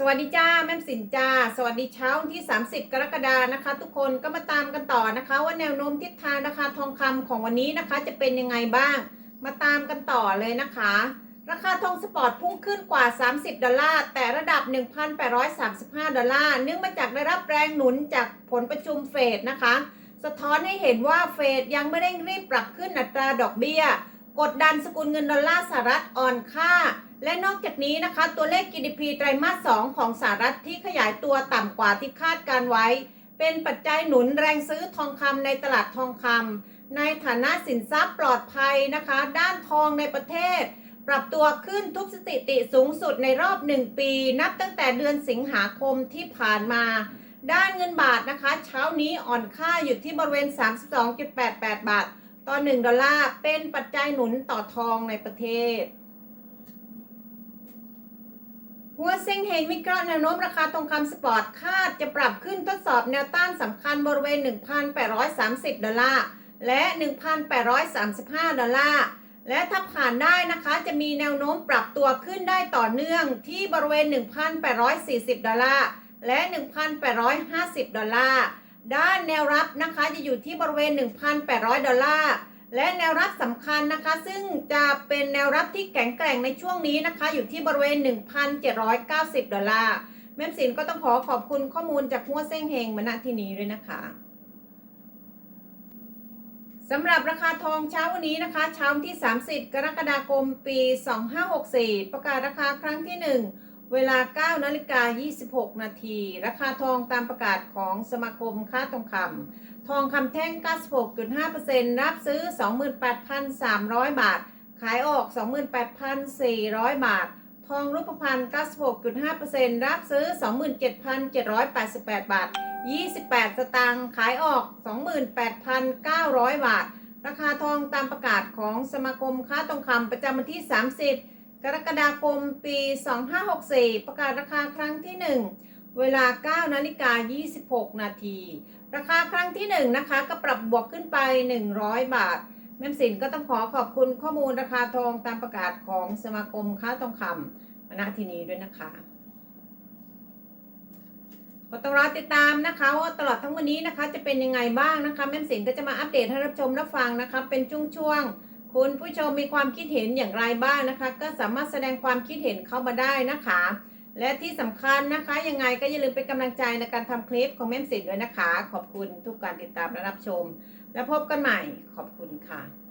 สวัสดีจ้าแม่มสินจ้า สวัสดีเช้าวันที่ 30 กรกฎานะคะ ทุกคนก็มาตามกันต่อนะคะ ว่าแนวโน้มทิศทางราคาทองคำของวันนี้นะคะ จะเป็นยังไงบ้าง มาตามกันต่อเลยนะคะ ราคาทองสปอร์ตพุ่งขึ้นกว่า 30 ดอลลาร์ แต่ระดับ 1,835 ดอลลาร์เนื่องมาจากได้รับแรงหนุนจากผลประชุมเฟดนะคะ สะท้อนให้เห็นว่าเฟดยังไม่ได้รีบปรับขึ้นอัตราดอกเบี้ย กดดันสกุลเงินดอลลาร์สหรัฐอ่อนค่า และนอกจากนี้นะคะ ตัวเลข GDP ไตรมาส 2 ของสหรัฐที่ขยายตัวต่ำกว่าที่คาดการไว้ เป็นปัจจัยหนุนแรงซื้อทองคำในตลาดทองคำในฐานะสินทรัพย์ปลอดภัยนะคะ ด้านทองในประเทศ ปรับตัวขึ้นทุกสถิติสูงสุดในรอบ 1 ปี นับตั้งแต่เดือนสิงหาคมที่ผ่านมา ด้านเงินบาทนะคะ เช้านี้อ่อนค่าอยู่ที่บริเวณ 32.88 บาท ต่อ 1 ดอลลาร์เป็นปัจจัยหนุนต่อทองในประเทศ หัวเซ็งเฮงวิเคราะห์แนวโน้มราคาทองคำสปอร์ตคาดจะปรับขึ้นทดสอบแนวต้านสำคัญบริเวณ 1,830 ดอลลาร์ และ 1,835 ดอลลาร์ และถ้าผ่านได้นะคะจะมีแนวโน้มปรับตัวขึ้นได้ต่อเนื่องที่บริเวณ 1,840 ดอลลาร์ และ 1,850 ดอลลาร์ ด้านแนวรับนะคะจะอยู่ที่บริเวณ 1,800 ดอลลาร์ และแนวรับสำคัญนะคะ ซึ่งจะเป็นแนวรับที่แข็งแกร่งในช่วงนี้นะคะ อยู่ที่บริเวณ 1,790 ดอลลาร์แม่มสินก็ต้องขอขอบคุณข้อมูลจากหัวเส้งเฮงมาณที่นี้ด้วยนะคะสำหรับราคาทองเช้าวันนี้นะคะ เช้าวันที่ 30 กรกฎาคม ปี 2564 ประกาศราคาครั้งที่ 1 เวลา 9 นาฬิกา 26 นาที ราคาทองตามประกาศของสมาคมค้าทองคำ ทองคำแท่ง 96.5%รับซื้อ 28,300 บาท ขายออก 28,400 บาท ทองรูปพรรณ 96.5%รับซื้อ 27,788 บาท 28 สตางค์ ขายออก 28,900 บาท ราคาทองตามประกาศของสมาคมค้าทองคำประจำวันที่ 30 กรกฎาคมปี 2564 ประกาศราคาครั้งที่ 1 เวลา 9 นาฬิกา 26 นาที ราคาครั้งที่ 1 นะคะ ก็ปรับบวกขึ้นไป 100 บาท แม่มสินก็ต้องขอขอบคุณข้อมูลราคาทองตามประกาศของสมาคมค้าทองคำณที่นี้ด้วยนะคะก็ต้องรอติดตามนะคะว่าตลอดทั้งวันนี้นะคะจะเป็นยังไงบ้างนะคะแม่มสินก็จะมาอัปเดตให้รับชมรับฟังนะคะเป็นช่วงๆ คุณผู้ชมมีความคิดเห็นอย่างไรบ้างนะคะ ก็สามารถแสดงความคิดเห็นเข้ามาได้นะคะ และที่สำคัญนะคะ ยังไงก็อย่าลืมเป็นกำลังใจในการทำคลิปของแม่มสินด้วยนะคะ ขอบคุณทุกการติดตามและรับชม และพบกันใหม่ขอบคุณค่ะ